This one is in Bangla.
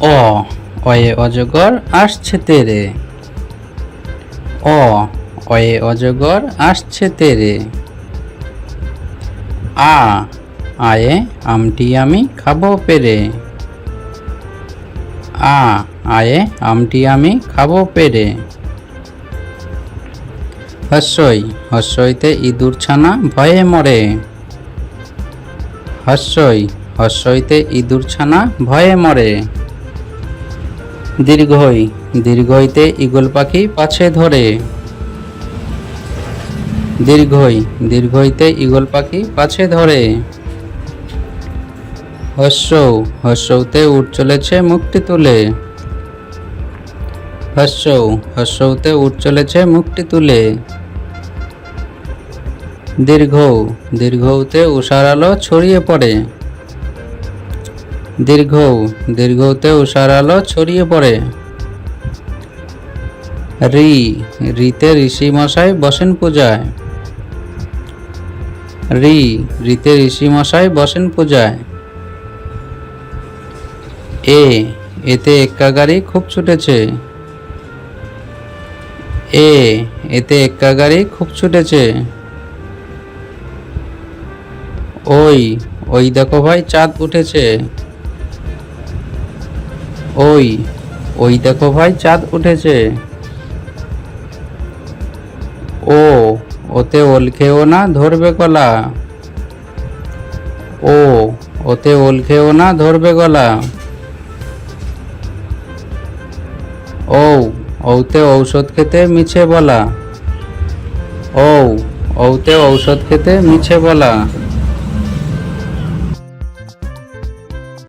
অ, অয়ে অজগর আসছে তেরে। অ, অয়ে অজগর আসছে তেরে। আ, আয়ে আমটি আমি খাব পেরে। আ, আয়ে আমটি আমি খাব পেরে। হস্যই, হস্যইতে ইঁদুর ছানা ভয়ে মরে। হস্যই, হস্যইতে ইঁদুর ছানা ভয়ে মরে। দীর্ঘই দীর্ঘইতে ঈগল পাখি পাছে ধরে। দীর্ঘই দীর্ঘইতে ঈগল পাখি পাছে ধরে। হস্য হস্যতে উঠ চলেছে মুক্তি তুলে। হস্য হস্যতে উঠ চলেছে মুক্তি তুলে। দীর্ঘ দীর্ঘতে উষার আলো ছড়িয়ে পড়ে। দীর্ঘ দীর্ঘতে উষার আলো ছড়িয়ে পড়ে। রি, রিতে ঋষি মশাই বসেন পূজায়। রি, রিতে ঋষি মশাই বসেন পূজায়। এ, এতে এক্কা গাড়ি খুব ছুটেছে। এ, এতে এক্কা গাড়ি খুব ছুটেছে। ওই ওই দেখো ভাই, চাঁদ উঠেছে। ওই ওই দেখো ভাই, চাঁদ উঠেছে। ও, ওতে ওল খেও না, ধরবে গলা। ও, ওতে ওল খেও না, ধরবে গলা। ও ওতে ঔষধ খেতে মিছে বলা। ও ওতে ঔষধ খেতে মিছে বলা।